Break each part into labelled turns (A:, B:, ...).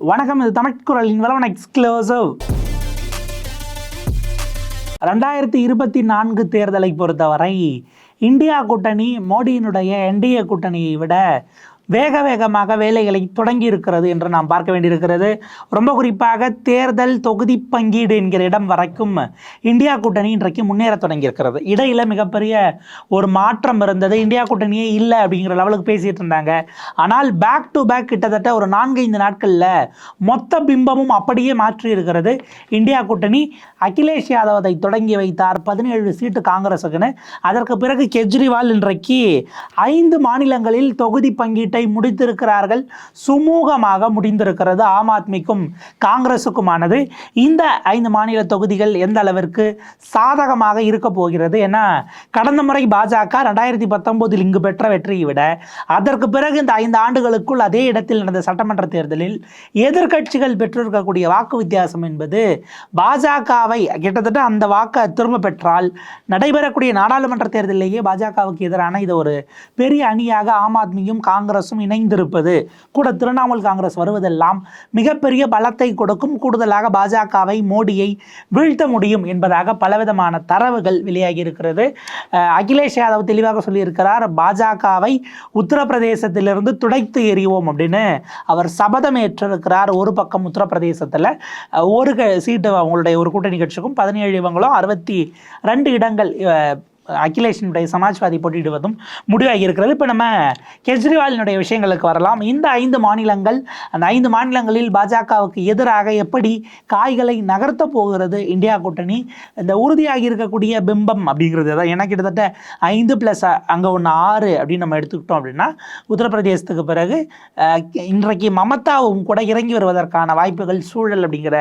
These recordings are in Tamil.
A: வணக்கம் இது தமிழ்குரலின் வளவன் எக்ஸ்க்ளோசிவ் ரெண்டாயிரத்தி இருபத்தி நான்கு தேர்தலை பொறுத்தவரை இந்தியா கூட்டணி மோடியினுடைய என்டிஏ கூட்டணியை விட வேக வேகமாக வேலைகளை தொடங்கி இருக்கிறது என்று நாம் பார்க்க வேண்டியிருக்கிறது. ரொம்ப குறிப்பாக தேர்தல் தொகுதி பங்கீடு என்கிற இடம் வரைக்கும் இந்தியா கூட்டணி இன்றைக்கு முன்னேற தொடங்கியிருக்கிறது. இடையில மிகப்பெரிய ஒரு மாற்றம் இருந்தது. இந்தியா கூட்டணியே இல்லை அப்படிங்கிற லெவலுக்கு பேசிட்டு இருந்தாங்க. ஆனால் பேக் டு பேக் கிட்டத்தட்ட ஒரு நான்கைந்து நாட்களில் மொத்த பிம்பமும் அப்படியே மாற்றி இருக்கிறது இந்தியா கூட்டணி அகிலேஷ் யாதவத்தை தொடங்கி வைத்தார். பதினேழு சீட்டு காங்கிரஸுக்குன்னு அதற்கு பிறகு கெஜ்ரிவால் இன்றைக்கு ஐந்து மாநிலங்களில் தொகுதி பங்கீட்டை முடித்திருக்கிறார்கள். சுமூகமாக முடிந்திருக்கிறது ஆம் ஆத்மிக்கும் காங்கிரஸுக்குமானது இந்த ஐந்து மாநில தொகுதிகள் எந்த அளவிற்கு சாதகமாக இருக்க போகிறது ஏன்னா கடந்த முறை பாஜக ரெண்டாயிரத்தி பத்தொன்பதில் இங்கு பெற்ற வெற்றியை விட அதற்கு பிறகு இந்த ஐந்து ஆண்டுகளுக்குள் அதே இடத்தில் நடந்த சட்டமன்ற தேர்தலில் எதிர்கட்சிகள் பெற்றிருக்கக்கூடிய வாக்கு வித்தியாசம் என்பது பாஜகவை கிட்டத்தட்ட அந்த வாக்கை திரும்ப பெற்றால் நடைபெறக்கூடிய நாடாளுமன்ற தேர்தலிலேயே பாஜகவுக்கு எதிரான இது ஒரு பெரிய அணியாக ஆம் ஆத்மியும் காங்கிரஸ் காங்கிரஸும் இணைந்திருப்பது. கூட திரிணாமுல் காங்கிரஸ் வருவதெல்லாம் மிகப்பெரிய பலத்தை கொடுக்கும். கூடுதலாக பாஜகவை மோடியை வீழ்த்த முடியும் என்பதாக பலவிதமான தரவுகள் வெளியாகி இருக்கிறது அகிலேஷ் யாதவ் தெளிவாக சொல்லியிருக்கிறார் பாஜகவை உத்தரப்பிரதேசத்திலிருந்து துடைத்து எறிவோம் அப்படின்னு அவர் சபதம் ஏற்றிருக்கிறார் ஒரு பக்கம் உத்தரப்பிரதேசத்தில் ஒரு சீட்டு அவங்களுடைய ஒரு கூட்டணி கட்சிக்கும் பதினேழு இவங்களும் அறுபத்தி ரெண்டு இடங்கள் அகிலேஷனுடைய சமாஜ்வாதி போட்டியிடுவதும் முடிவாகி இருக்கிறது. இப்போ நம்ம கெஜ்ரிவாலினுடைய விஷயங்களுக்கு வரலாம். இந்த ஐந்து மாநிலங்கள் அந்த ஐந்து மாநிலங்களில் பாஜகவுக்கு எதிராக எப்படி காய்களை நகர்த்த போகிறது? இந்தியா கூட்டணி இந்த உறுதியாகி இருக்கக்கூடிய பிம்பம் அப்படிங்கிறது தான். எனக்கு கிட்டத்தட்ட ஐந்து ப்ளஸ் அங்கே ஒன்று ஆறு அப்படின்னு நம்ம எடுத்துக்கிட்டோம் அப்படின்னா உத்தரப்பிரதேசத்துக்கு பிறகு இன்றைக்கு மமதாவும் கூட இறங்கி வருவதற்கான வாய்ப்புகள் சூழல் அப்படிங்கிற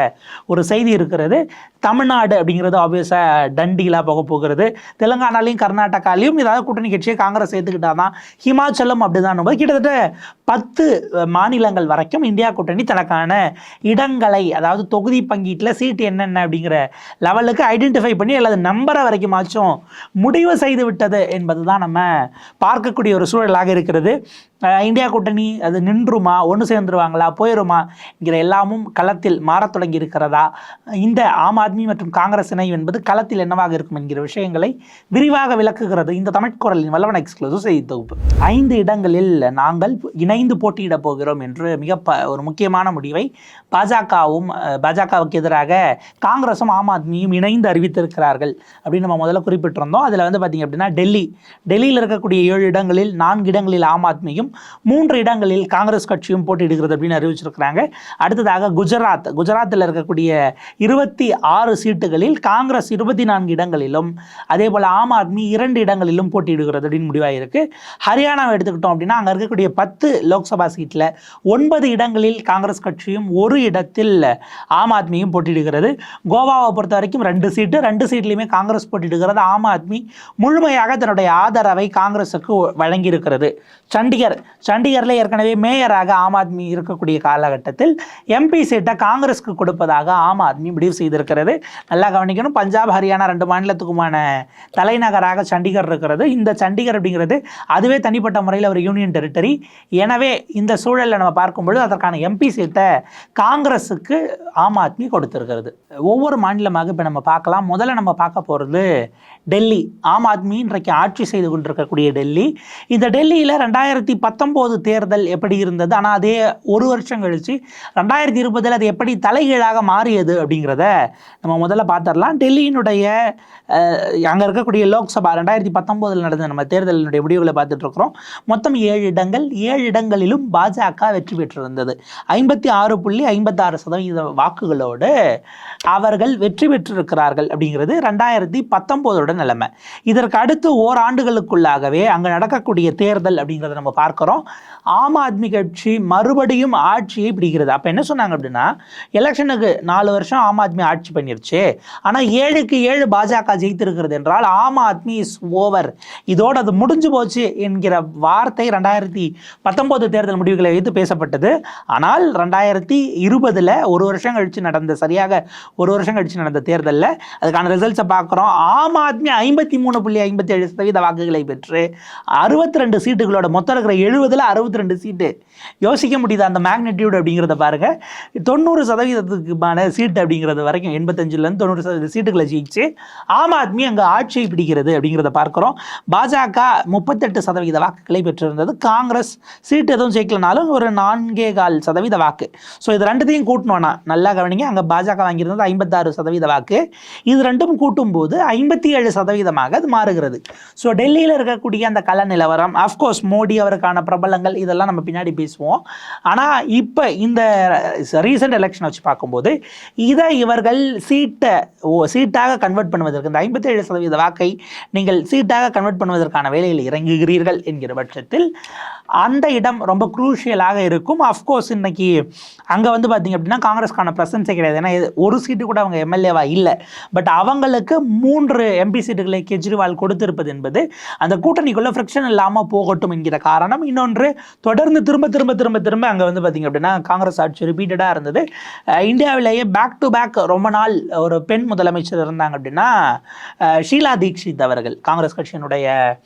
A: ஒரு செய்தி இருக்கிறது. தமிழ்நாடு அப்படிங்கிறது ஆப்வியஸாக டண்டிகளாக போக போகிறது. தெலுங்கானாலையும் கர்நாடகாலையும் ஏதாவது கூட்டணி கட்சியை காங்கிரஸ் சேர்த்துக்கிட்டா தான் ஹிமாச்சலம் அப்படிதான் கிட்டத்தட்ட பத்து மாநிலங்கள் வரைக்கும் இந்தியா கூட்டணி தனக்கான இடங்களை அதாவது தொகுதி பங்கீட்டில் சீட்டு என்னென்ன அப்படிங்கிற லெவலுக்கு ஐடென்டிஃபை பண்ணி அல்லது நம்பரை வரைக்குமாச்சும் முடிவு செய்து விட்டது என்பது தான் நம்ம பார்க்கக்கூடிய ஒரு சூழலாக இருக்கிறது. இந்தியா கூட்டணி அது நின்றுமா ஒன்று சேர்ந்துருவாங்களா போயிடுமா என்கிற எல்லாமும் களத்தில் மாறத் தொடங்கி இருக்கிறதா? இந்த ஆம் ஆத்மி மற்றும் காங்கிரஸ் இணைவு என்பது களத்தில் என்னவாக இருக்கும் என்கிற விஷயங்களை விரிவாக விளக்குகிறது இந்த தமிழ்குரலின் வல்லவன எக்ஸ்க்ளூசிவ் செய்தி தொகுப்பு. ஐந்து இடங்களில் நாங்கள் இணைந்து போட்டியிடப் போகிறோம் என்று மிக ப- ஒரு முக்கியமான முடிவை பாஜகவும் பாஜகவுக்கு எதிராக காங்கிரஸும் ஆம் ஆத்மியும் இணைந்து அறிவித்திருக்கிறார்கள் அப்படின்னு நம்ம முதல்ல குறிப்பிட்டிருந்தோம். அதில் வந்து பார்த்திங்க அப்படின்னா டெல்லி டெல்லியில் இருக்கக்கூடிய ஏழு இடங்களில் நான்கு இடங்களில் ஆம் ஆத்மியும் மூன்று இடங்களில் காங்கிரஸ் கட்சியும் போட்டியிடுகிறது அப்படின்னு அறிவிச்சிருக்கிறாங்க. அடுத்ததாக குஜராத். குஜராத்தில் இருக்கக்கூடிய இருபத்தி ஆறு சீட்டுகளில் காங்கிரஸ் இருபத்தி நான்கு இடங்களிலும் அதே போல் ஆம் ஆத்மி இரண்டு இடங்களிலும் போட்டியிடுகிறது அப்படின்னு முடிவாயிருக்கு. ஹரியானாவை எடுத்துக்கிட்டோம் அப்படின்னா அங்கே இருக்கக்கூடிய பத்து லோக்சபா சீட்டில் ஒன்பது இடங்களில் காங்கிரஸ் கட்சியும் ஒரு இடத்தில் ஆம் ஆத்மியும் போட்டியிடுகிறது. கோவாவை பொறுத்த வரைக்கும் ரெண்டு சீட்டு. ரெண்டு சீட்லையுமே காங்கிரஸ் போட்டியிடுகிறது. ஆம் ஆத்மி முழுமையாக தன்னுடைய ஆதரவை காங்கிரஸுக்கு வழங்கியிருக்கிறது. சண்டிகர் சண்டிகரில் ஏற்கனவே மேயராக ஆம் ஆத்மி இருக்கக்கூடிய காலகட்டத்தில் எம்பி சீட்டை காங்கிரஸ்க்கு கொடுப்பதாக ஆம் ஆத்மி முடிவு செய்திருக்கிறது. நல்லா கவனிக்கணும். பஞ்சாப் ஹரியானா ரெண்டு மாநிலத்துக்குமான தலைநகராக சண்டிகர் இருக்கிறது. இந்த சண்டிகர் அப்படிங்கிறது அதுவே தனிப்பட்ட முறையில் ஒரு யூனியன் டெரிட்டரி. எனவே இந்த சூழலில் நம்ம பார்க்கும்பொழுது அதற்கான எம்பி சீட்டை காங்கிரஸுக்கு ஆம் ஆத்மி கொடுத்திருக்கிறது. ஒவ்வொரு மாநிலமாக இப்போ நம்ம பார்க்கலாம். முதல்ல நம்ம பார்க்க போகிறது டெல்லி ஆம் ஆத்மி இன்றைக்கு ஆட்சி செய்து கொண்டிருக்கக்கூடிய டெல்லி. இந்த டெல்லியில் ரெண்டாயிரத்தி பத்தொம்போது தேர்தல் எப்படி இருந்தது? ஆனால் அதே ஒரு வருஷம் கழித்து ரெண்டாயிரத்தி இருபதில் அது எப்படி தலைகீழாக மாறியது அப்படிங்கிறத நம்ம முதல்ல பார்த்துடலாம். டெல்லியினுடைய அங்கே இருக்கக்கூடிய லோக்சபா ரெண்டாயிரத்தி பத்தொம்போதில் நடந்த நம்ம தேர்தலினுடைய முடிவுகளை பார்த்துட்ருக்குறோம் மொத்தம் ஏழு இடங்கள். ஏழு இடங்களிலும் பாஜக வெற்றி பெற்றிருந்தது. ஐம்பத்தி ஆறு புள்ளி ஐம்பத்தாறு சதவீத வாக்குகளோடு அவர்கள் வெற்றி பெற்றிருக்கிறார்கள் அப்படிங்கிறது ரெண்டாயிரத்தி பத்தொம்போதோட நிலைமை. இதற்கு அடுத்து ஓராண்டுகளுக்குள்ளாகவே அங்கே நடக்கக்கூடிய தேர்தல் அப்படிங்கிறத நம்ம பார்க்குறோம். ஆம் ஆத்மி கட்சி மறுபடியும் ஆட்சியை பிடிக்கிறது. அப்போ என்ன சொன்னாங்க அப்படின்னா எலெக்ஷனுக்கு நாலு வருஷம் ஆம் ஆத்மி ஆட்சி பண்ணிருச்சு. ஆனால் ஏழுக்கு ஏழு பாஜக ஜெயித்திருக்கிறது என்றால் ஆம் ஆத்மி இஸ் ஓவர். இதோடு அது முடிஞ்சு போச்சு என்கிற வார்த்தை ரெண்டாயிரத்தி பத்தொம்போது தேர்தல் முடிவுகளை வைத்து பேசப்பட்டது. ஆனால் ரெண்டாயிரத்தி இருபதில் ஒரு வருஷம் கழிச்சு நடந்த சரியாக ஒரு வருஷம் கழிச்சு நடந்த தேர்தலில் அதுக்கான ரிசல்ட்ஸை பார்க்குறோம். ஆம் ஆத்மி ஐம்பத்தி மூணு புள்ளி ஐம்பத்தி ஏழு சதவீத வாக்குகளை பெற்று அறுபத்தி ரெண்டு சீட்டுகளோட மொத்தம் இருக்கிற எழுபதில் அறுபத்தி ரெண்டு சீட்டு. யோசிக்க முடியுது அந்த மேக்னெட்யூட் அப்படிங்கிறத பாருங்கள் தொண்ணூறு சதவீதத்துக்குமான சீட் அப்படிங்கிறது வரைக்கும் எண்பத்தஞ்சிலேருந்து தொண்ணூறு சதவீத சீட்டுகளை ஜெயிச்சு ஆம் ஆத்மி அங்கே ஆட்சியை பிடிக்கிறது அப்படிங்கிறத பார்க்குறோம். பாஜக முப்பத்தெட்டு சதவீத வாக்குகளை பெற்றிருந்தது. காங்கிரஸ் சீட்டு எதுவும் ஜெயிக்கலனாலும் ஒரு நான்கே கால் சதவீத வாக்கு. ஸோ இது ரெண்டுத்தையும் கூட்டணும்னா நல்லா கவனிங்க. அங்கே பாஜக வாங்கியிருந்தது ஐம்பத்தாறு சதவீத வாக்கு. இது ரெண்டும் கூட்டும்போது ஐம்பத்தி ஏழு சதவீதமாக அது மாறுகிறது. ஸோ டெல்லியில் இருக்கக்கூடிய அந்த கல நிலவரம் அஃப்கோர்ஸ் மோடி அவருக்கான பிரபலங்கள் இதெல்லாம் நம்ம பின்னாடி பேசுவோம். ஆனால் இப்போ இந்த ரீசெண்ட் எலெக்ஷன் வச்சு பார்க்கும்போது இதை இவர்கள் சீட்டை ஓ சீட்டாக கன்வெர்ட் பண்ணுவதற்கு இந்த ஐம்பத்தேழு சதவீத வாக்கை நீங்கள் சீட்டாக கன்வெர்ட் பண்ணுவதற்கான வேலையில் இறங்குகிறீர்கள் என்கிற பட்சத்தில் அந்த இடம் ரொம்ப குரூஷியலாக இருக்கும். அஃப்கோர்ஸ் இன்றைக்கி அங்கே வந்து பார்த்திங்க அப்படின்னா காங்கிரஸ்க்கான ப்ரெசன்ஸே கிடையாது. ஏன்னா இது- ஒரு சீட்டு கூட அவங்க எம்எல்ஏவா இல்லை. பட் அவங்களுக்கு மூன்று எம்பி சீட்டுகளை கெஜ்ரிவால் கொடுத்திருப்பது என்பது அந்த கூட்டணிக்குள்ளே ஃப்ரிக்ஷன் இல்லாமல் போகட்டும் என்கிற காரணம். இன்னொன்று தொடர்ந்து திரும்ப திரும்ப திரும்ப திரும்ப அங்கே வந்து பார்த்திங்க அப்படின்னா காங்கிரஸ் ஆட்சி ரிப்பீட்டடாக இருந்தது. இந்தியாவிலேயே பேக் டு பேக் ரொம்ப நாள் ஒரு பெண் முதலமைச்சர் இருந்தாங்க அப்படின்னா ஷீலா தீக்ஷித் அவர்கள் காங்கிரஸ் கட்சியினுடைய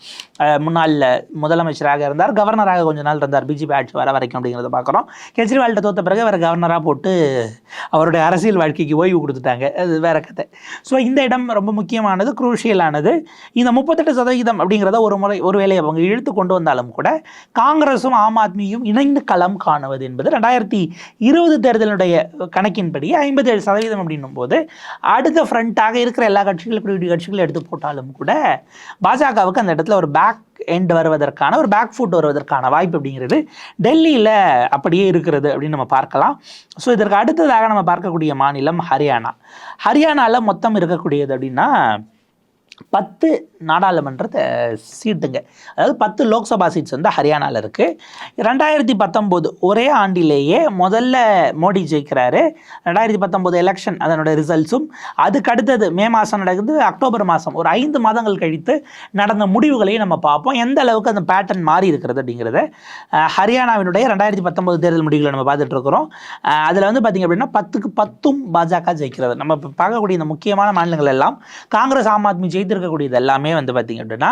A: முன்னாள் முதலமைச்சராக இருந்தார். கவர்னராக கொஞ்ச நாள் இருந்தார். பிஜேபி ஆட்சி வர வரைக்கும் அப்படிங்கிறத பார்க்குறோம். கெஜ்ரிவால்கிட்ட தோத்த பிறகு வேறு கவர்னராக போட்டு அவருடைய அரசியல் வாழ்க்கைக்கு ஓய்வு கொடுத்துட்டாங்க. அது வேற கதை. ஸோ இந்த இடம் ரொம்ப முக்கியமானது குரூஷியலானது இந்த முப்பத்தெட்டு சதவீதம் அப்படிங்கிறத ஒரு முறை ஒரு வேலையை அவங்க இழுத்து கொண்டு வந்தாலும் கூட காங்கிரஸும் ஆம் ஆத்மியும் இணைந்து களம் காணுவது என்பது ரெண்டாயிரத்தி இருபது தேர்தலுடைய கணக்கின்படி ஐம்பத்தி ஏழு சதவீதம் அப்படின்னும் போது அடுத்த ஃப்ரண்ட்டாக இருக்கிற எல்லா கட்சிகளும் குறிப்பிட்ட கட்சிகளும் எடுத்து போட்டாலும் கூட பாஜகவுக்கு அந்த இடத்துல ஒரு பேக் எண்ட் வருவதற்கான ஒரு பேக் ஃபுட் வருவதற்கான வாய்ப்பு அப்படிங்கிறது டெல்லியில் அப்படியே இருக்கிறது அப்படின்னு நம்ம பார்க்கலாம். ஸோ இதற்கு அடுத்ததாக நம்ம பார்க்கக்கூடிய மாநிலம் ஹரியானா. ஹரியானாவில் மொத்தம் இருக்கக்கூடியது அப்படின்னா பத்து நாடாளுமன்ற சீட்டுங்க. அதாவது பத்து லோக்சபா சீட்ஸ் வந்து ஹரியானாவில் இருக்குது ரெண்டாயிரத்தி பத்தொம்போது ஒரே ஆண்டிலேயே முதல்ல மோடி ஜெயிக்கிறாரு. ரெண்டாயிரத்தி பத்தொம்போது எலெக்ஷன் அதனுடைய ரிசல்ட்ஸும் அதுக்கு அடுத்தது மே மாதம் நடக்குது அக்டோபர் மாதம் ஒரு ஐந்து மாதங்கள் கழித்து நடந்த முடிவுகளையும் நம்ம பார்ப்போம். எந்த அளவுக்கு அந்த பேட்டர்ன் மாறி இருக்கிறது அப்படிங்கிறத ஹரியானாவினுடைய ரெண்டாயிரத்தி பத்தொம்போது தேர்தல் முடிவுகளை நம்ம பார்த்துட்டு இருக்கிறோம். அதில் வந்து பார்த்திங்க அப்படின்னா பத்துக்கு பத்தும் பாஜக ஜெயிக்கிறது. நம்ம பார்க்கக்கூடிய இந்த முக்கியமான மாநிலங்கள் எல்லாம் காங்கிரஸ் ஆம் ஆத்மி ஜெயித்து ஜெயித்திருக்கக்கூடியது எல்லாமே வந்து பார்த்திங்க அப்படின்னா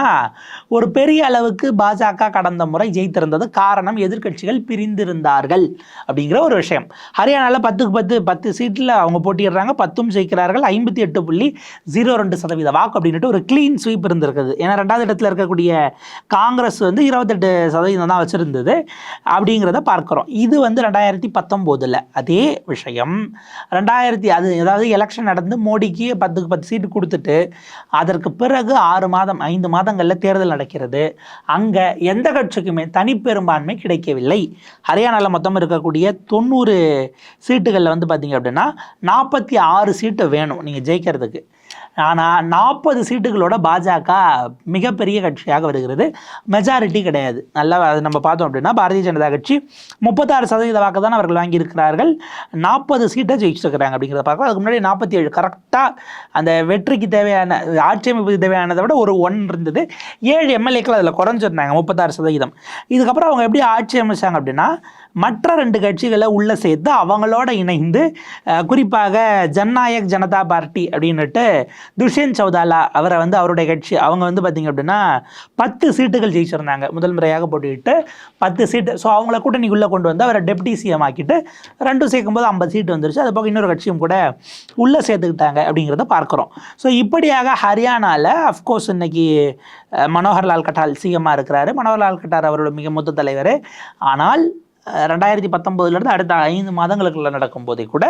A: ஒரு பெரிய அளவுக்கு பாஜக கடந்த முறை ஜெயித்திருந்தது காரணம் எதிர்க்கட்சிகள் பிரிந்திருந்தார்கள் அப்படிங்கிற ஒரு விஷயம். ஹரியானாவில் பத்துக்கு பத்து பத்து சீட்டில் அவங்க போட்டிடுறாங்க பத்தும் ஜெயிக்கிறார்கள் ஐம்பத்தி எட்டு புள்ளி ஜீரோ ரெண்டு சதவீத வாக்கு அப்படின்ட்டு ஒரு க்ளீன் ஸ்வீப் இருந்திருக்குது. ஏன்னா ரெண்டாவது இடத்துல இருக்கக்கூடிய காங்கிரஸ் வந்து இருபத்தெட்டு சதவீதம் தான் வச்சுருந்தது அப்படிங்கிறத பார்க்குறோம். இது வந்து ரெண்டாயிரத்தி பத்தொம்போதில் அதே விஷயம். ரெண்டாயிரத்தி அது அதாவது எலெக்ஷன் நடந்து மோடிக்கு பத்துக்கு பத்து சீட்டு கொடுத்துட்டு அதற்கு பிறகு ஆறு மாதம் ஐந்து மாதங்களில் தேர்தல் நடக்கிறது. அங்கே எந்த கட்சிக்குமே தனிப்பெரும்பான்மை கிடைக்கவில்லை. ஹரியானாவில் மொத்தம் இருக்கக்கூடிய தொண்ணூறு சீட்டுகளில் வந்து பார்த்தீங்க அப்படின்னா நாற்பத்தி ஆறு சீட்டு வேணும் நீங்கள் ஜெயிக்கிறதுக்கு. ஆனால் நாற்பது சீட்டுகளோட பாஜக மிகப்பெரிய கட்சியாக வருகிறது. மெஜாரிட்டி கிடையாது. நல்லா அது நம்ம பார்த்தோம் அப்படின்னா பாரதிய ஜனதா கட்சி முப்பத்தாறு சதவீத வாக்கு தான் அவர்கள் வாங்கியிருக்கிறார்கள். நாற்பது சீட்டை ஜெயிச்சிருக்கிறாங்க அப்படிங்கிறத பார்க்கலாம். அதுக்கு முன்னாடி நாற்பத்தி ஏழு கரெக்டாக அந்த வெற்றிக்கு தேவையான ஆட்சி அமைப்புக்கு தேவையானதை விட ஒரு ஒன் இருந்தது. ஏழு எம்எல்ஏக்கள் அதில் குறைஞ்சிருந்தாங்க முப்பத்தாறு சதவீதம். இதுக்கப்புறம் அவங்க எப்படி ஆட்சி அமைச்சாங்க அப்படின்னா மற்ற ரெண்டு கட்சிகளை உள்ளே சேர்த்து அவங்களோட இணைந்து குறிப்பாக ஜனநாயக் ஜனதா பார்ட்டி அப்படின்னுட்டு துஷ்யந்த் சௌதாலா அவரை வந்து அவருடைய கட்சி அவங்க வந்து பார்த்திங்க அப்படின்னா பத்து சீட்டுகள் ஜெயிச்சிருந்தாங்க. முதல் முறையாக போட்டிட்டு பத்து சீட்டு. ஸோ அவங்கள கூட்டணிக்குள்ளே கொண்டு வந்து அவரை டெப்டி சிஎம் ஆக்கிட்டு ரெண்டும் சேர்க்கும்போது ஐம்பது சீட்டு வந்துருச்சு. அது போக இன்னொரு கட்சியும் கூட உள்ளே சேர்த்துக்கிட்டாங்க அப்படிங்கிறத பார்க்குறோம். ஸோ இப்படியாக ஹரியானாவில் அஃப்கோர்ஸ் இன்னைக்கு மனோகர்லால் கட்டால் சிஎம்மாக இருக்கிறாரு. மனோகர்லால் கட்டார் அவரோட மிக மூத்த தலைவர். ஆனால் ரெண்டாயிரத்தி பத்தொம்போதுலேருந்து அடுத்த ஐந்து மாதங்களுக்குள்ள நடக்கும் போதே கூட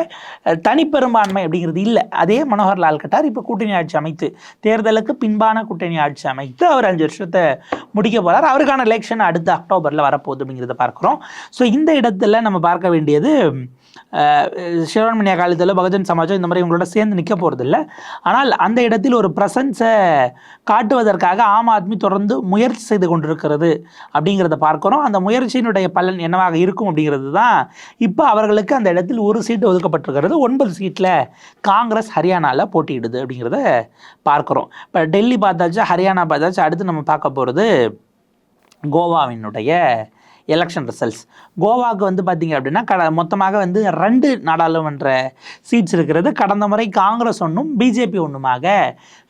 A: தனிப்பெரும்பான்மை அப்படிங்கிறது இல்லை. அதே மனோகர் லால் கட்டார் இப்போ கூட்டணி ஆட்சி அமைத்து தேர்தலுக்கு பின்பான கூட்டணி ஆட்சி அமைத்து அவர் அஞ்சு வருஷத்தை முடிக்க போகிறார் அவருக்கான எலெக்ஷன் அடுத்த அக்டோபரில் வரப்போகுது அப்படிங்கிறத பார்க்குறோம். ஸோ இந்த இடத்துல நம்ம பார்க்க வேண்டியது சிவராமணியா காலத்தில் பகுஜன் சமாஜம் இந்த மாதிரி இவங்களோட சேர்ந்து நிற்க போகிறதில்ல ஆனால் அந்த இடத்தில் ஒரு பிரசன்ஸை காட்டுவதற்காக ஆம் ஆத்மி தொடர்ந்து முயற்சி செய்து கொண்டிருக்கிறது அப்படிங்கிறத பார்க்குறோம். அந்த முயற்சியினுடைய பலன் என்னவாக இருக்கும் அப்படிங்கிறது தான் இப்போ அவர்களுக்கு அந்த இடத்தில் ஒரு சீட்டு ஒதுக்கப்பட்டிருக்கிறது. ஒன்பது சீட்டில் காங்கிரஸ் ஹரியானாவில் போட்டியிடுது அப்படிங்கிறத பார்க்குறோம். இப்போ டெல்லி பார்த்தாச்சு ஹரியானா பார்த்தாச்சு அடுத்து நம்ம பார்க்க போகிறது கோவாவினுடைய எலெக்ஷன் ரிசல்ட்ஸ் கோவாவுக்கு வந்து பார்த்தீங்க அப்படின்னா கட மொத்தமாக வந்து ரெண்டு நாடாளுமன்ற சீட்ஸ் இருக்கிறது. கடந்த முறை காங்கிரஸ் ஒன்றும் பிஜேபி ஒன்றுமாக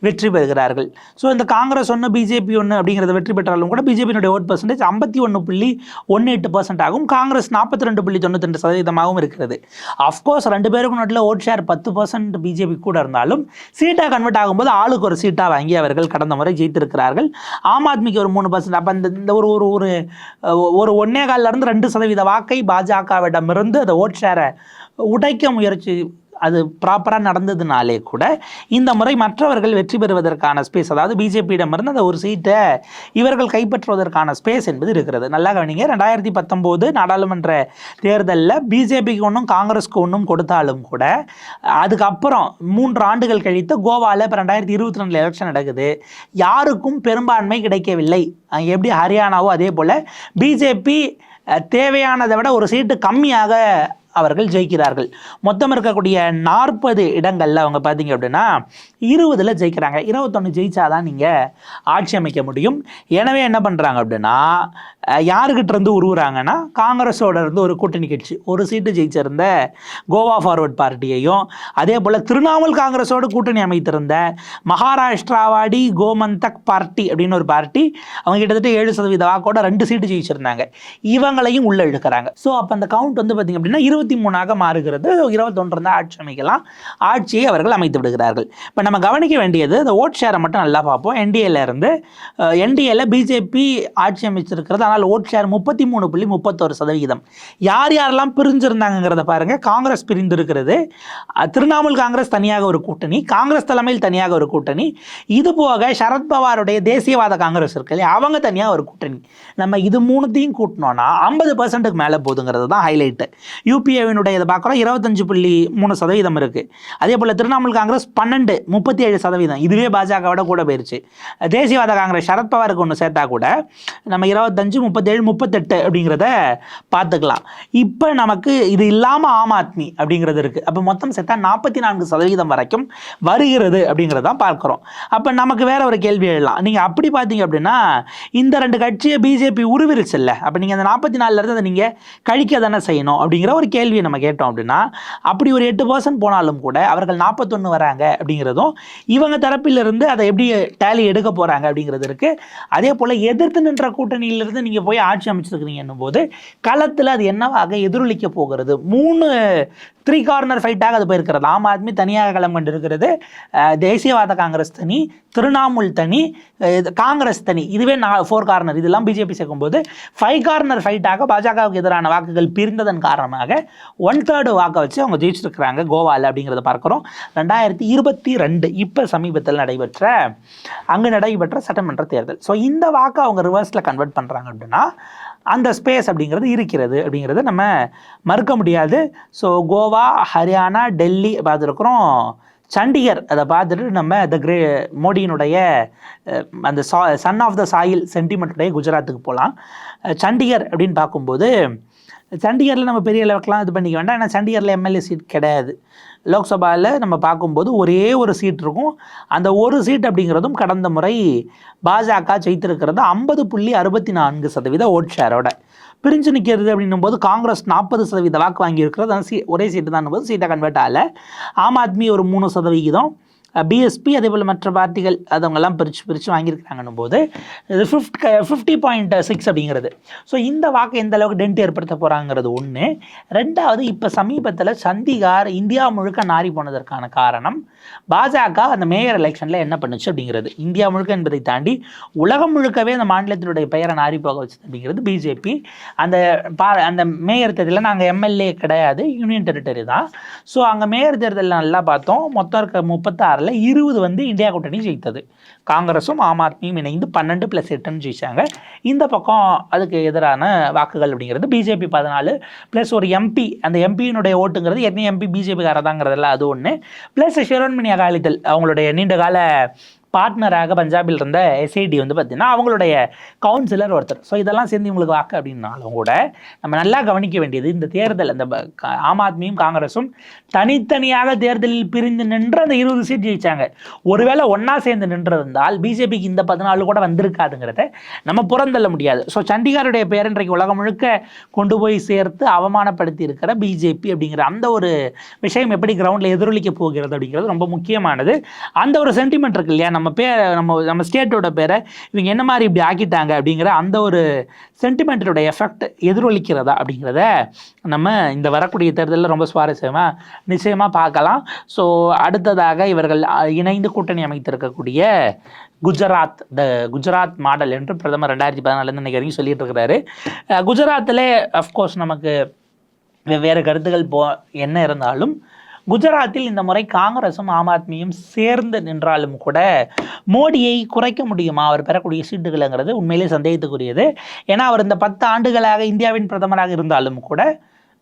A: வெற்றி பெறுகிறார்கள். ஸோ இந்த காங்கிரஸ் ஒன்று பிஜேபி ஒன்று அப்படிங்கிறத வெற்றி பெற்றாலும் கூட பிஜேபியினுடைய ஓட் பர்சன்டேஜ் ஐம்பத்தி ஒன்று புள்ளி ஒன்று எட்டு பர்சன்ட் ஆகும். காங்கிரஸ் நாற்பத்தி ரெண்டு புள்ளி தொண்ணூற்றி ரெண்டு சதவீதமாகவும் இருக்கிறது. அஃப்கோர்ஸ் ரெண்டு பேருக்கும் நடுவில் ஓட் ஷேர் பத்து பர்சன்ட் பிஜேபி கூட இருந்தாலும் சீட்டாக கன்வெர்ட் ஆகும்போது ஆளுக்கு ஒரு சீட்டாக வாங்கி அவர்கள் கடந்த முறை ஜெயித்திருக்கிறார்கள். ஆம் ஆத்மிக்கு ஒரு மூணு பர்சன்ட் அப்போ அந்த இந்த ஒரு ஒரு ஒரு ஒன்னே காலிலிருந்து ரெண்டு சதவீத வாக்கை பாஜகவிடமிருந்து அந்த ஓட் ஷேரை உடைக்க முயற்சி அது ப்ராப்பராக நடந்ததுனாலே கூட இந்த முறை மற்றவர்கள் வெற்றி பெறுவதற்கான ஸ்பேஸ் அதாவது பிஜேபியிடமிருந்து அந்த ஒரு சீட்டை இவர்கள் கைப்பற்றுவதற்கான ஸ்பேஸ் என்பது இருக்கிறது. நல்லா கவனிங்க ரெண்டாயிரத்தி பத்தொம்போது நாடாளுமன்ற தேர்தலில் பிஜேபிக்கு ஒன்றும் காங்கிரஸ்க்கு ஒன்றும் கொடுத்தாலும் கூட அதுக்கப்புறம் மூன்று ஆண்டுகள் கழித்து கோவாவில் இப்போ ரெண்டாயிரத்தி இருபத்தி ரெண்டில் எலெக்ஷன் நடக்குது. யாருக்கும் பெரும்பான்மை கிடைக்கவில்லை. எப்படி ஹரியானாவோ அதே போல் பிஜேபி தேவையானதை விட ஒரு சீட்டு கம்மியாக அவர்கள் ஜெயிக்கிறார்கள். மொத்தம் இருக்கக்கூடிய நாற்பது இடங்களில் அவங்க பார்த்தீங்க அப்படின்னா இருபதில் ஜெயிக்கிறாங்க. இருபத்தொன்று ஜெயிச்சாதான் நீங்கள் ஆட்சி அமைக்க முடியும். எனவே என்ன பண்ணுறாங்க அப்படின்னா அஹ், யாருக்கிட்ட இருந்து உருவுறாங்கன்னா காங்கிரஸோட இருந்து ஒரு கூட்டணி கட்சி. ஒரு சீட்டு ஜெயிச்சிருந்த கோவா ஃபார்வர்ட் பார்ட்டியையும் அதே போல் திரிணாமுல் காங்கிரஸோடு கூட்டணி அமைத்திருந்த மகாராஷ்டிராவாடி கோமந்தக் பார்ட்டி அப்படின்னு ஒரு பார்ட்டி அவங்க கிட்டத்தட்ட ஏழு சதவீத வாக்கோட ரெண்டு சீட்டு ஜெயிச்சிருந்தாங்க. இவங்களையும் உள்ளே இழுக்கிறாங்க. ஸோ அப்போ அந்த கவுண்ட் வந்து பார்த்திங்க அப்படின்னா இருபத்தி மூணாக மாறுகிறது. இருபத்தொன்று தான் ஆட்சி அமைக்கலாம். ஆட்சியை அவர்கள் அமைத்து விடுகிறார்கள். இப்போ நம்ம கவனிக்க வேண்டியது இந்த ஓட் ஷேரை மட்டும் நல்லா பார்ப்போம். என்டிஏல இருந்து என்டிஏல பிஜேபி ஆட்சி அமைச்சிருக்கிறது. ஆனால் ஓட் ஷேர் முப்பத்தி மூணு புள்ளி முப்பத்தோரு சதவிகிதம் யார் யாரெல்லாம் பிரிஞ்சிருந்தாங்கிறத பாருங்க. காங்கிரஸ் பிரிந்திருக்கிறது. திரிணாமுல் காங்கிரஸ் தனியாக ஒரு கூட்டணி காங்கிரஸ் தலைமையில் தனியாக ஒரு கூட்டணி. இது போக சரத்பவாருடைய தேசியவாத காங்கிரஸ் இருக்கு இல்லையா? அவங்க தனியாக ஒரு கூட்டணி. நம்ம இது மூணுத்தையும் கூட்டினோன்னா ஐம்பது பர்சன்ட்டுக்கு மேலே போதுங்கிறது தான் ஹைலைட்டு யூபி யூபிஏவினுடைய இதை பார்க்குறோம். இருபத்தஞ்சு புள்ளி மூணு சதவீதம் இருக்குது அதே போல் திரிணாமுல் காங்கிரஸ் பன்னெண்டு முப்பத்தி ஏழு சதவீதம். இதுவே பாஜகவோட கூட போயிருச்சு. தேசியவாத காங்கிரஸ் சரத்பவாருக்கு ஒன்று சேர்த்தா கூட நம்ம இருபத்தஞ்சு முப்பத்தேழு முப்பத்தெட்டு அப்படிங்கிறத பார்த்துக்கலாம். இப்போ நமக்கு இது இல்லாமல் ஆம் ஆத்மி அப்படிங்கிறது இருக்குது அப்போ மொத்தம் சேர்த்தா நாற்பத்தி நான்கு சதவீதம் வரைக்கும் வருகிறது அப்படிங்கிறத தான் பார்க்குறோம். அப்போ நமக்கு வேற ஒரு கேள்வி எழலாம் நீங்கள் அப்படி பார்த்தீங்க அப்படின்னா இந்த ரெண்டு கட்சியை பிஜேபி உருவிருச்சு இல்லை அப்போ நீங்கள் அந்த நாற்பத்தி நாலுலேருந்து அதை நீங்கள் கழிக்க தானே செய்யணும் அப்படிங்கிற ஒரு கேள்வியை நம்ம கேட்டோம் அப்படின்னா அப்படி ஒரு எட்டு பர்சன்ட் போனாலும் கூட அவர்கள் நாற்பத்தொன்று வராங்க அப்படிங்கிறதும் இவங்க தரப்பிலிருந்து அதை எப்படி டேலி எடுக்க போகிறாங்க அப்படிங்கிறது இருக்குது அதே போல் எதிர்த்து நின்ற கூட்டணியிலிருந்து நீங்கள் போய் ஆட்சி அமைச்சிருக்கிறீங்கன்னும் போது களத்தில் அது என்னவாக எதிரொலிக்க போகிறது? மூணு த்ரீ கார்னர் ஃபைட்டாக அது போயிருக்கிறது. ஆம் ஆத்மி தனியாக களம் கொண்டிருக்கிறது. தேசியவாத காங்கிரஸ் தனி திரிணாமுல் தனி இது காங்கிரஸ் தனி. இதுவே நான் ஃபோர் கார்னர் இதெல்லாம் பிஜேபி சேர்க்கும்போது ஃபைவ் கார்னர் ஃபைட்டாக பாஜகவுக்கு எதிரான வாக்குகள் பிரிந்ததன் காரணமாக ஒன் தேர்டு வாக்கை வச்சு அவங்க ஜெயிச்சிருக்கிறாங்க கோவாவில் அப்படிங்கிறத பார்க்குறோம். ரெண்டாயிரத்தி இருபத்தி ரெண்டு இப்போ சமீபத்தில் நடைபெற்ற அங்கே நடைபெற்ற சட்டமன்ற தேர்தல். ஸோ இந்த வாக்கை அவங்க ரிவர்ஸில் கன்வெர்ட் பண்ணுறாங்க அப்படின்னா அந்த ஸ்பேஸ் அப்படிங்கிறது இருக்கிறது அப்படிங்கிறத நம்ம மறுக்க முடியாது. ஸோ கோவா ஹரியானா டெல்லி பார்த்துருக்குறோம். சண்டிகர் அதை பார்த்துட்டு நம்ம த கிரே மோடியினுடைய அந்த சா சன் ஆஃப் த சாயில் சென்டிமெண்ட்டுடைய குஜராத்துக்கு போகலாம் சண்டிகர் அப்படின்னு பார்க்கும்போது சண்டிகரில் நம்ம பெரிய லெவலுக்குலாம் இது பண்ணிக்க வேண்டாம். ஏன்னா சண்டிகரில் எம்எல்ஏ சீட் கிடையாது. லோக்சபாவில் நம்ம பார்க்கும்போது ஒரே ஒரு சீட் இருக்கும். அந்த ஒரு சீட் அப்படிங்கிறதும் கடந்த முறை பாஜக ஜெயித்திருக்கிறது ஐம்பது புள்ளி அறுபத்தி நான்கு சதவீத ஓட் ஷேரோட பிரிஞ்சு நிற்கிறது அப்படின்னும் போது காங்கிரஸ் நாற்பது சதவீத வாக்கு வாங்கியிருக்கிறது. அந்த சீ ஒரே சீட்டு தான் போது சீட்டை கன்வெர்ட் ஆகலை. ஆம் ஆத்மி ஒரு மூணு சதவிகிதம். பிஎஸ்பி அதே போல் மற்ற பார்ட்டிகள் அதவங்கெல்லாம் பிரித்து பிரித்து வாங்கியிருக்கிறாங்கன்னும் போது இது ஃபிஃப்ட் ஃபிஃப்டி பாயிண்ட் சிக்ஸ் அப்படிங்கிறது. ஸோ இந்த வாக்கு எந்த அளவுக்கு டென்ட் ஏற்படுத்த போகிறாங்கிறது ஒன்று ரெண்டாவது இப்போ சமீபத்தில் சண்டிகார் இந்தியா முழுக்க நாரி போனதற்கான காரணம் பாஜக அந்த மேயர் எலெக்ஷனில் என்ன பண்ணுச்சு அப்படிங்கிறது. இந்தியா முழுக்க என்பதை தாண்டி உலகம் முழுக்கவே அந்த மாநிலத்தினுடைய பெயரை நாரி போக வச்சது அப்படிங்கிறது பிஜேபி அந்த பா அந்த மேயர் தேர்தலில் நாங்கள் எம்எல்ஏ கிடையாது யூனியன் டெரிட்டரி தான். ஸோ அங்கே மேயர் தேர்தலில் நல்லா பார்த்தோம். மொத்தம் இருக்க முப்பத்தாறு ஆறில் இருபது வந்து இந்தியா கூட்டணி ஜெயித்தது. காங்கிரஸும் ஆம் ஆத்மியும் இணைந்து பன்னெண்டு ப்ளஸ் எட்டுன்னு ஜெயிச்சாங்க. இந்த பக்கம் அதுக்கு எதிரான வாக்குகள் அப்படிங்கிறது பிஜேபி பதினாலு ப்ளஸ் ஒரு எம்பி அந்த எம்பியினுடைய ஓட்டுங்கிறது எத்தனை எம்பி பிஜேபிக்காரதாங்கிறதுல அது ஒன்று ப்ளஸ் ஷிரோன்மணி அகாலிதள் அவங்களுடைய நீண்ட கால பார்ட்னராக பஞ்சாபில் இருந்த எஸ்ஐடி வந்து பார்த்திங்கன்னா அவங்களுடைய கவுன்சிலர் ஒருத்தர். ஸோ இதெல்லாம் சேர்ந்து இவங்களுக்கு வாக்கு அப்படின்னாலும் கூட நம்ம நல்லா கவனிக்க வேண்டியது இந்த தேர்தல் அந்த ஆம் ஆத்மியும் காங்கிரஸும் தனித்தனியாக தேர்தலில் பிரிந்து நின்று அந்த இருபது சீட் ஜெயித்தாங்க ஒருவேளை ஒன்றா சேர்ந்து நின்றிருந்தால் பிஜேபிக்கு இந்த பதினாலு கூட வந்திருக்காதுங்கிறத நம்ம புறந்தள்ள முடியாது. ஸோ சண்டிகாருடைய பேர் இன்றைக்கு உலகம் முழுக்க கொண்டு போய் சேர்த்து அவமானப்படுத்தி இருக்கிற பிஜேபி அப்படிங்கிற அந்த ஒரு விஷயம் எப்படி கிரவுண்டில் எதிரொலிக்க போகிறது அப்படிங்கிறது ரொம்ப முக்கியமானது. அந்த ஒரு சென்டிமெண்ட் இருக்கு இல்லையா? நம்ம பேரை நம்ம நம்ம ஸ்டேட்டோட பேரை இவங்க என்ன மாதிரி இப்படி ஆக்கிட்டாங்க அப்படிங்கிற அந்த ஒரு சென்டிமெண்ட்டோட எஃபெக்ட் எதிரொலிக்கிறதா அப்படிங்கிறத நம்ம இந்த வரக்கூடிய தேர்தலில் ரொம்ப சுவாரஸ்யமாக நிச்சயமாக பார்க்கலாம். ஸோ அடுத்ததாக இவர்கள் இணைந்து கூட்டணி அமைத்திருக்கக்கூடிய குஜராத் த குஜராத் மாடல் என்று பிரதமர் ரெண்டாயிரத்தி பதினாலுலேருந்து இன்னைக்கு வரைக்கும் சொல்லிட்டு இருக்கிறாரு. அஹ், அஃப்கோர்ஸ் நமக்கு வெவ்வேறு கருத்துக்கள் போ என்ன இருந்தாலும் குஜராத்தில் இந்த முறை காங்கிரஸும் ஆம் ஆத்மியும் சேர்ந்து நின்றாலும் கூட மோடியை குறைக்க முடியுமா? அவர் பெறக்கூடிய சீட்டுகள்ங்கிறது உண்மையிலே சந்தேகத்துக்குரியது. ஏன்னா அவர் இந்த பத்து ஆண்டுகளாக இந்தியாவின் பிரதமராக இருந்தாலும் கூட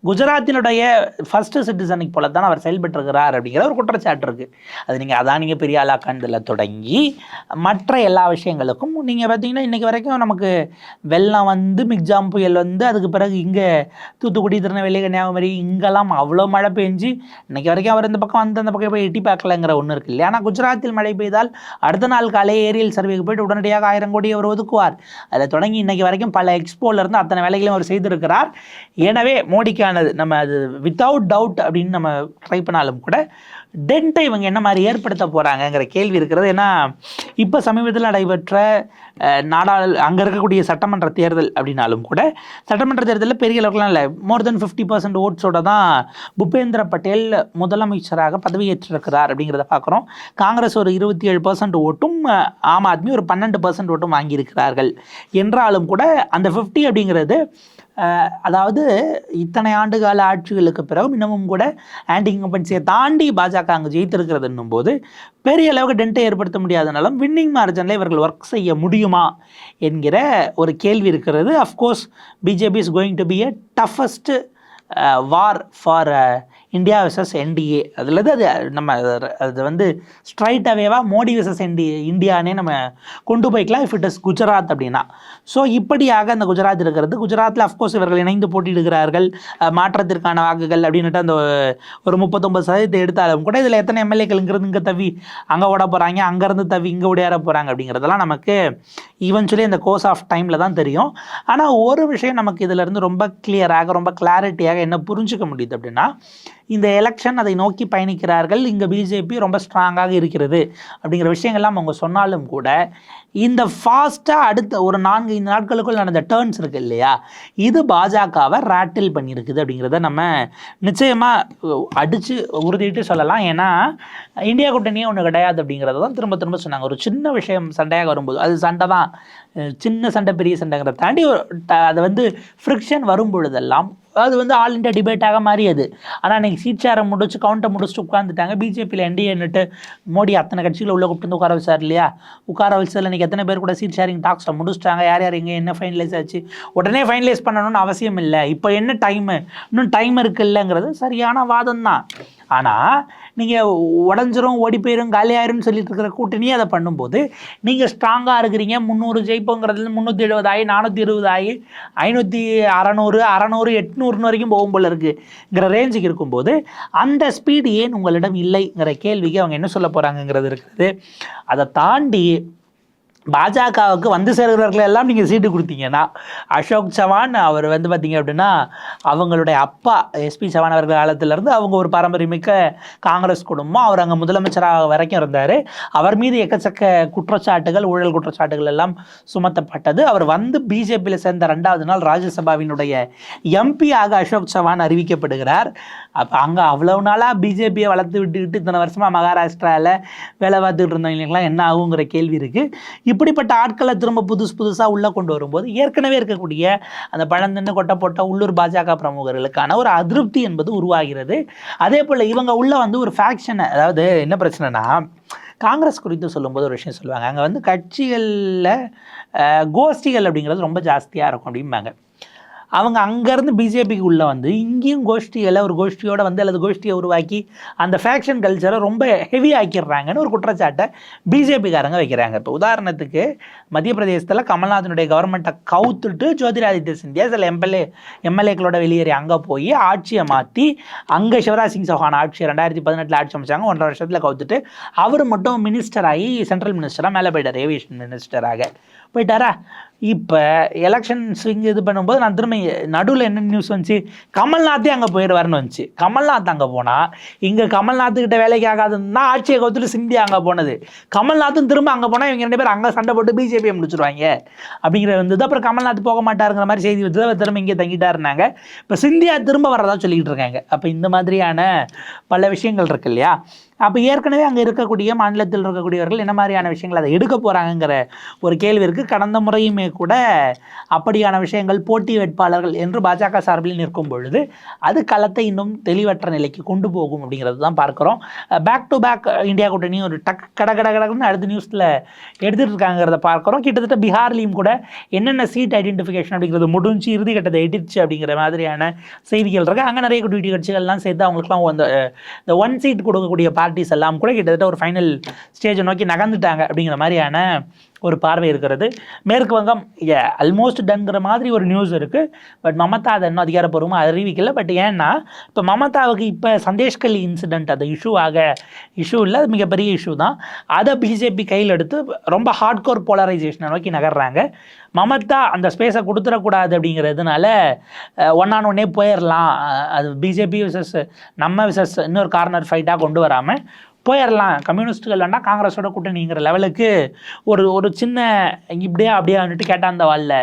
A: குஜராத்தினுடைய ஃபர்ஸ்ட் சிட்டிசனுக்கு போல தான் அவர் செயல்பட்டிருக்கிறார் அப்படிங்கிற ஒரு குற்றச்சாட்டு இருக்குது அது நீங்கள் அதானிங்க பெரிய ஆளாக்கானதில் தொடங்கி மற்ற எல்லா விஷயங்களுக்கும் நீங்கள் பார்த்தீங்கன்னா இன்றைக்கி வரைக்கும் நமக்கு வெள்ளம் வந்து மிக்ஜாம் புயல் வந்து அதுக்கு பிறகு இங்கே தூத்துக்குடி திருநெல்வேலி கன்னியாகுமரி இங்கெல்லாம் அவ்வளோ மழை பெஞ்சு இன்றைக்கி வரைக்கும் அவர் இந்த பக்கம் வந்து அந்த பக்கம் போய் எட்டி பார்க்கலங்கிற ஒன்று இருக்குது இல்லையா? ஆனால் குஜராத்தில் மழை பெய்தால் அடுத்த நாள் காலை ஏரியல் சர்வேக்கு போயிட்டு உடனடியாக ஆயிரம் கோடி அவர் ஒதுக்குவார். அதில் தொடங்கி இன்றைக்கி வரைக்கும் பல எக்ஸ்போலேருந்து அத்தனை வேலைகளையும் அவர் செய்திருக்கிறார். எனவே மோடிக்கானது நம்ம அது வித்தவுட் டவுட் அப்படின்னு நம்ம ட்ரை பண்ணாலும் கூட டென்ட்டை இவங்க என்ன மாதிரி ஏற்படுத்த போகிறாங்கங்கிற கேள்வி இருக்கிறது. ஏன்னா இப்போ சமீபத்தில் நடைபெற்ற நாடாளு அங்கே இருக்கக்கூடிய சட்டமன்ற தேர்தல் அப்படின்னாலும் கூட சட்டமன்ற தேர்தலில் பெரிய அளவுக்குலாம் இல்லை. மோர் தென் ஃபிஃப்டி பர்சன்ட் ஓட்ஸோட தான் பூபேந்திர பட்டேல் முதலமைச்சராக பதவியேற்றிருக்கிறார் அப்படிங்கிறத பார்க்குறோம். காங்கிரஸ் ஒரு இருபத்தி ஏழு பர்சன்ட் ஓட்டும் ஆம் ஆத்மி ஒரு பன்னெண்டு பர்சன்ட் ஓட்டும் வாங்கியிருக்கிறார்கள். என்றாலும் கூட அந்த ஃபிஃப்டி அப்படிங்கிறது அதாவது இத்தனை ஆண்டு கால ஆட்சிகளுக்கு பிறகும் இன்னமும் கூட ஆன்டி இன்கம்பன்சியை தாண்டி பாஜக அங்கே ஜெயித்திருக்கிறதுன்னும் போது பெரிய அளவுக்கு டென்ட்டை ஏற்படுத்த முடியாதனாலும் வின்னிங் மார்ஜனில் இவர்கள் ஒர்க் செய்ய முடியுமா என்கிற ஒரு கேள்வி இருக்கிறது. Of course BJP is going to be a toughest war for India versus NDA அதில் அது நம்ம அது- வந்து ஸ்ட்ரைட் அவேவாக மோடி விசஸ் என்டி இந்தியானே நம்ம கொண்டு போய்க்கலாம். இஃப் இட் இஸ் குஜராத் அப்படின்னா. ஸோ இப்படியாக அந்த குஜராத் இருக்கிறது. குஜராத்தில் அஃப்கோர்ஸ் இவர்கள் இணைந்து போட்டியிடுகிறார்கள். மாற்றத்திற்கான வாக்குகள் அப்படின்னுட்டு அந்த ஒரு முப்பத்தொம்பது சதவீதத்தை எடுத்தாலும் கூட இதில் எத்தனை எம்எல்ஏக்களுங்கிறது இங்கே தவி அங்கே ஓட போகிறாங்க அங்கேருந்து தவி இங்கே ஓடியார போகிறாங்க அப்படிங்கிறதெல்லாம் நமக்கு ஈவென்ச்சுவலி இந்த கோர்ஸ் ஆஃப் டைமில் தான் தெரியும். ஆனால் ஒரு விஷயம் நமக்கு இதிலிருந்து ரொம்ப கிளியராக ரொம்ப கிளாரிட்டியாக என்ன புரிஞ்சுக்க முடியுது அப்படின்னா இந்த எலெக்ஷன் அதை நோக்கி பயணிக்கிறார்கள். இங்கே பிஜேபி ரொம்ப ஸ்ட்ராங்காக இருக்கிறது. அப்படிங்கிற விஷயங்கள்லாம் அவங்க சொன்னாலும் கூட இந்த ஃபாஸ்ட்டாக அடுத்த ஒரு நான்கு ஐந்து நாட்களுக்குள் நடந்த டேர்ன்ஸ் இருக்குது இல்லையா? இது பாஜகவை ரேட்டில் பண்ணியிருக்குது அப்படிங்கிறத நம்ம நிச்சயமாக அடித்து உறுதிட்டு சொல்லலாம். ஏன்னா இந்தியா கூட்டணியே ஒன்று கிடையாது அப்படிங்கிறத தான் திரும்ப திரும்ப சொன்னாங்க. ஒரு சின்ன விஷயம் சண்டையாக வரும்போது அது சண்டை தான். சின்ன சண்டை பெரிய சண்டைங்கிறத தாண்டி ஒரு ட- அது வந்து ஃப்ரிக்ஷன் வரும் பொழுதெல்லாம் அது வந்து ஆல் இண்டியா டிபேட்டாக மாறியது. ஆனால் இன்னைக்கு சீட் சேரை முடிச்சு கவுண்டை முடிச்சுட்டு உட்காந்துட்டாங்க பிஜேபியில் என்டிஏன்னுட்டு மோடி அத்தனை கட்சியில் உள்ள கூப்பிட்டு வந்து உட்கார வச்சார் இல்லையா? உட்கார வச்சதில் இன்றைக்கி எத்தனை பேர் கூட சீட் ஷேரிங் டாக்ஸை முடிச்சிட்டாங்க. யார் யார் எங்கே என்ன ஃபைனலைஸ் ஆச்சு? உடனே ஃபைனலைஸ் பண்ணணும்னு அவசியம் இல்லை. இப்போ என்ன டைமு இன்னும் டைம் இருக்குல்லங்கிறது சரியான வாதம் தான் ஆனால் நீங்கள் உடஞ்சிரும் ஓடி போயிரும் காலியாயிரும்னு சொல்லிட்டு இருக்கிற கூட்டணி அதை பண்ணும்போது நீங்கள் ஸ்ட்ராங்காக இருக்கிறீங்க. முந்நூறு ஜெயிப்போங்கிறதுல முந்நூற்றி எழுபதாயி நானூற்றி இருபதாயி ஐநூற்றி அறநூறு அறநூறு எட்நூறுன்னு வரைக்கும் போகும் போல இருக்குங்கிற ரேஞ்சுக்கு இருக்கும்போது அந்த ஸ்பீடு ஏன் உங்களிடம் இல்லைங்கிற கேள்விக்கு அவங்க என்ன சொல்ல போகிறாங்கங்கிறது இருக்குது. அதை தாண்டி பாஜகவுக்கு வந்து சேர்கிறவர்கள் எல்லாம் நீங்கள் சீட்டு கொடுத்தீங்கன்னா அசோக் சவான் அவர் வந்து பார்த்தீங்க அப்படின்னா அவங்களுடைய அப்பா எஸ்பி சவான் அவர்கள் காலத்திலேருந்து அவங்க ஒரு பாரம்பரியமிக்க காங்கிரஸ் குடும்பம். அவர் அங்கே முதலமைச்சராக வரைக்கும் இருந்தார். அவர் மீது எக்கச்சக்க குற்றச்சாட்டுகள் ஊழல் குற்றச்சாட்டுகள் எல்லாம் சுமத்தப்பட்டது. அவர் வந்து பிஜேபியில் சேர்ந்த ரெண்டாவது நாள் ராஜ்யசபாவினுடைய எம்பியாக அசோக் சவான் அறிவிக்கப்படுகிறார். அப்போ அங்கே அவ்வளவு நாளாக பிஜேபியை வளர்த்து விட்டுக்கிட்டு இத்தனை வருஷமாக மகாராஷ்டிராவில் வேலை பார்த்துக்கிட்டு இருந்தவங்களுக்குலாம் என்ன ஆகுங்கிற கேள்வி இருக்குது இப்படிப்பட்ட ஆட்களை திரும்ப புதுசு புதுசாக உள்ளே கொண்டு வரும்போது ஏற்கனவே இருக்கக்கூடிய அந்த பழந்தன்னு கொட்டை போட்ட உள்ளூர் பாஜக பிரமுகர்களுக்கான ஒரு அதிருப்தி என்பது உருவாகிறது. அதே போல் இவங்க உள்ளே வந்து ஒரு ஃபேக்ஷனை அதாவது என்ன பிரச்சனைனா காங்கிரஸ் குறித்து சொல்லும்போது ஒரு விஷயம் சொல்லுவாங்க. அங்கே வந்து கட்சிகளில் கோஷ்டிகள் அப்படிங்கிறது ரொம்ப ஜாஸ்தியாக இருக்கும் அப்படிம்பாங்க. அவங்க அங்கேருந்து பிஜேபிக்கு உள்ளே வந்து இங்கேயும் கோஷ்டியில் ஒரு கோஷ்டியோட வந்து அல்லது கோஷ்டியை உருவாக்கி அந்த ஃபேக்ஷன் கல்ச்சரை ரொம்ப ஹெவி ஆக்கிடுறாங்கன்னு ஒரு குற்றச்சாட்டை பிஜேபிக்காரங்க வைக்கிறாங்க. இப்போ உதாரணத்துக்கு மத்திய பிரதேசத்தில் கமல்நாதனுடைய கவர்மெண்ட்டை கவுத்துட்டு ஜோதிராதித்ய சிந்தியா சில எம்எல்ஏ எம்எல்ஏக்களோட வெளியேறி அங்கே போய் ஆட்சியை மாற்றி அங்கே சிவராஜ் சிங் சௌஹான் ஆட்சி ரெண்டாயிரத்தி பதினெட்டில் ஆட்சி அமைச்சாங்க. ஒன்றரை வருஷத்தில் கவுத்துட்டு அவர் மட்டும் மினிஸ்டர் ஆகி சென்ட்ரல் மினிஸ்டராக மேலே போயிட்டார் ஏவியேஷன் மினிஸ்டராக போயிட்டாரா? இப்போ எலெக்ஷன் ஸ்விங் இது பண்ணும்போது நான் திரும்ப நடுவில் என்ன நியூஸ் வந்துச்சு? கமல்நாத்தே அங்கே போயிடுவார்னு வந்துச்சு. கமல்நாத் அங்கே போனால் இங்கே கமல்நாத்துக்கிட்ட வேலைக்கு ஆகாதுன்னு தான் ஆட்சியை கவுத்துட்டு சிந்தியா அங்கே போனது. கமல்நாத்தும் திரும்ப அங்கே போனால் இவங்க ரெண்டு பேரும் அங்கே சண்டை போட்டு பிஜேபியை முடிச்சிருவாங்க. அப்படிங்கிற வந்து அப்புறம் கமல்நாத் போக மாட்டாருங்கிற மாதிரி செய்தி வந்து அவர் திரும்ப இங்கே தங்கிட்டா இருந்தாங்க இப்போ சிந்தியா திரும்ப வரதா சொல்லிக்கிட்டு இருக்காங்க. அப்போ இந்த மாதிரியான பல விஷயங்கள் இருக்கு இல்லையா? அப்போ ஏற்கனவே அங்கே இருக்கக்கூடிய மாநிலத்தில் இருக்கக்கூடியவர்கள் என்ன மாதிரியான விஷயங்கள் அதை எடுக்க போகிறாங்கங்கிற ஒரு கேள்வி இருக்குது கடந்த முறையுமே கூட அப்படியான விஷயங்கள் போட்டி வேட்பாளர்கள் என்று பாஜக சார்பில் நிற்கும் பொழுது அது களத்தை இன்னும் தெளிவற்ற நிலைக்கு கொண்டு போகும் அப்படிங்கிறது தான் பார்க்குறோம். பேக் டு பேக் இந்தியா கூட்டணி ஒரு டக் கட கட கடகன்னு அடுத்த நியூஸில் எடுத்துகிட்டு இருக்காங்கிறத பார்க்குறோம். கிட்டத்தட்ட பீகார்லேயும் கூட என்னென்ன சீட் ஐடென்டிஃபிகேஷன் அப்படிங்கிறது முடிஞ்சு இறுதி கட்டத்தை எடிச்சு அப்படிங்கிற மாதிரியான செய்திகள் இருக்குது அங்கே நிறைய குட்டி கட்சிகள்லாம் சேர்த்து அவங்களுக்குலாம் அந்த இந்த ஒன் சீட் கொடுக்கக்கூடிய பார்ட்டிஸ் எல்லாம் கூட கிட்டத்தட்ட ஒரு ஃபைனல் ஸ்டேஜை நோக்கி நகர்ந்துட்டாங்க அப்படிங்கிற மாதிரியான ஒரு பார்வை இருக்கிறது. மேற்கு வங்கம் ஆல்மோஸ்ட் டன்கிற மாதிரி ஒரு நியூஸ் இருக்குது பட் மமதா அதை இன்னும் அதிகாரப்பூர்வமாக அறிவிக்கல. பட் ஏன்னா இப்போ மமதாவுக்கு இப்போ சந்தேஷ்கலி இன்சிடென்ட் அது இஷ்யூ ஆக இஷ்யூ இல்லை அது மிகப்பெரிய இஷ்யூ தான். அதை பிஜேபி கையில் எடுத்து ரொம்ப ஹார்ட்கோர் போலரைசேஷனை நோக்கி நகர்றாங்க. மமதா அந்த ஸ்பேஸை கொடுத்துடக்கூடாது அப்படிங்கிறதுனால ஒன் ஆன் ஒன்னே போயிடலாம். அது பிஜேபி விசஸ் நம்ம விசஸ் இன்னொரு கார்னர் ஃபைட்டாக கொண்டு வராமல் போயிடலாம் கம்யூனிஸ்ட்டுகள் வேண்டாம் காங்கிரஸோட கூட்டணிங்கிற லெவலுக்கு ஒரு ஒரு சின்ன இப்படியா அப்படியான்ட்டு கேட்டால் அந்த வாலில்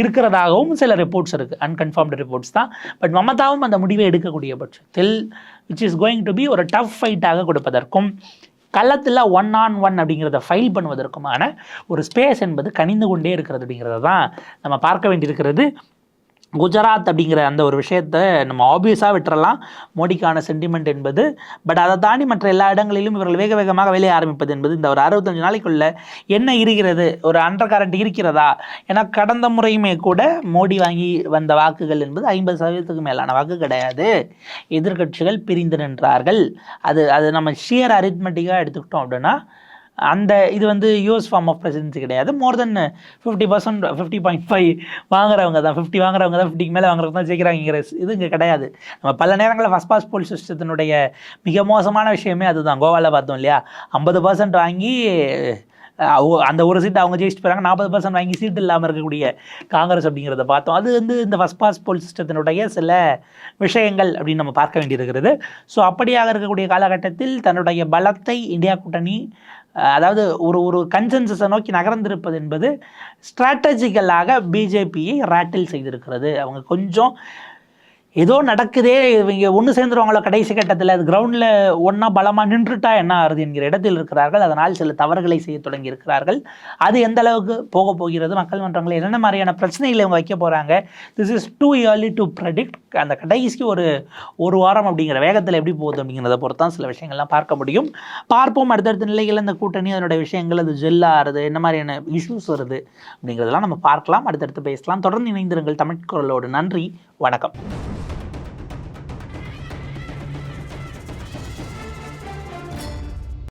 A: இருக்கிறதாகவும் சில ரிப்போர்ட்ஸ் இருக்குது அன்கன்ஃபார்ம்டு ரிப்போர்ட்ஸ் தான். பட் மமதாவும் அந்த முடிவை எடுக்கக்கூடிய பட்சத்தில் which is going to be ஒரு டஃப் ஃபைட்டாக கொடுப்பதற்கும் களத்தில் ஒன் ஆன் ஒன் அப்படிங்கிறத ஃபைல் பண்ணுவதற்குமான ஒரு ஸ்பேஸ் என்பது கனிந்து கொண்டே இருக்கிறது அப்படிங்கிறத தான் நம்ம பார்க்க வேண்டியிருக்கிறது. குஜராத் அப்படிங்கிற அந்த ஒரு விஷயத்தை நம்ம ஆப்வியஸாக விட்டுறலாம். மோடிக்கான சென்டிமெண்ட் என்பது. பட் அதை தாண்டி மற்ற எல்லா இடங்களிலும் இவர்கள் வேக வேகமாக வேலையை ஆரம்பிப்பது என்பது இந்த ஒரு அறுபத்தஞ்சு நாளைக்குள்ள என்ன இருக்கிறது? ஒரு அண்டர் கரண்ட் இருக்கிறதா? ஏன்னா கடந்த முறையுமே கூட மோடி வாங்கி வந்த வாக்குகள் என்பது ஐம்பது சதவீதத்துக்கு மேலான வாக்கு கிடையாது. எதிர்கட்சிகள் பிரிந்து நின்றார்கள். அது அது நம்ம ஷியர் அரித்மெட்டிக்காக எடுத்துக்கிட்டோம் அப்படின்னா அந்த இது வந்து யூஎஸ் ஃபார்ம் ஆஃப் பிரசிடென்சி கிடையாது. More than fifty percent fifty point five வாங்குறவங்க தான். ஃபிஃப்டி வாங்குறவங்க தான் ஃபிஃப்டிக்கு மேலே வாங்குறவங்க தான் ஜெயிக்கிறாங்கிற இது இங்கே கிடையாது. நம்ம பல நேரங்களில் ஃபஸ்ட் பாஸ் போல் சிஸ்டத்தினுடைய மிக மோசமான விஷயமே அதுதான். கோவாவில் பார்த்தோம் இல்லையா? ஐம்பது பர்சன்ட் வாங்கி அந்த ஒரு சீட் அவங்க ஜெயிச்சுட்டு போகிறாங்க நாற்பது பர்சன்ட் வாங்கி சீட் இல்லாமல் இருக்கக்கூடிய காங்கிரஸ் அப்படிங்கிறத பார்த்தோம். அது வந்து இந்த ஃபஸ்ட் பாஸ் போல் சிஸ்டத்தினுடைய சில விஷயங்கள் அப்படின்னு நம்ம பார்க்க வேண்டியிருக்கிறது. ஸோ அப்படியாக இருக்கக்கூடிய காலகட்டத்தில் தன்னுடைய பலத்தை இந்தியா கூட்டணி அதாவது ஒரு ஒரு கன்சென்சஸை நோக்கி நகர்ந்திருப்பது என்பது ஸ்ட்ராட்டஜிக்கலாக பிஜேபியை ரேட்டில் செய்திருக்கிறது. அவங்க கொஞ்சம் ஏதோ நடக்குதே இவங்க ஒன்று சேர்ந்துருவாங்களோ கடைசி கட்டத்தில் அது கிரவுண்டில் ஒன்றா பலமாக நின்றுட்டா என்ன ஆகுது என்கிற இடத்தில் இருக்கிறார்கள். அதனால் சில தவறுகளை செய்ய தொடங்கி இருக்கிறார்கள் அது எந்த அளவுக்கு போக போகிறது? மக்கள் மன்றங்களில் என்னென்ன மாதிரியான பிரச்சனைகளை அவங்க வைக்க போகிறாங்க this is too early to predict அந்த கடைசிக்கு ஒரு ஒரு வாரம் அப்படிங்கிற வேகத்தில் எப்படி போகுது அப்படிங்கிறத பொறுத்து தான் சில விஷயங்கள்லாம் பார்க்க முடியும். பார்ப்போம். அடுத்தடுத்த நிலைகளில் இந்த கூட்டணி அதனுடைய விஷயங்கள் அது ஜெல்லாகிறது என்ன மாதிரியான இஷ்யூஸ் வருது அப்படிங்கிறதெல்லாம் நம்ம பார்க்கலாம். அடுத்தடுத்து பேசலாம். தொடர்ந்து இணைந்திருங்கள் தமிழ் குரலோடு. நன்றி. வணக்கம்.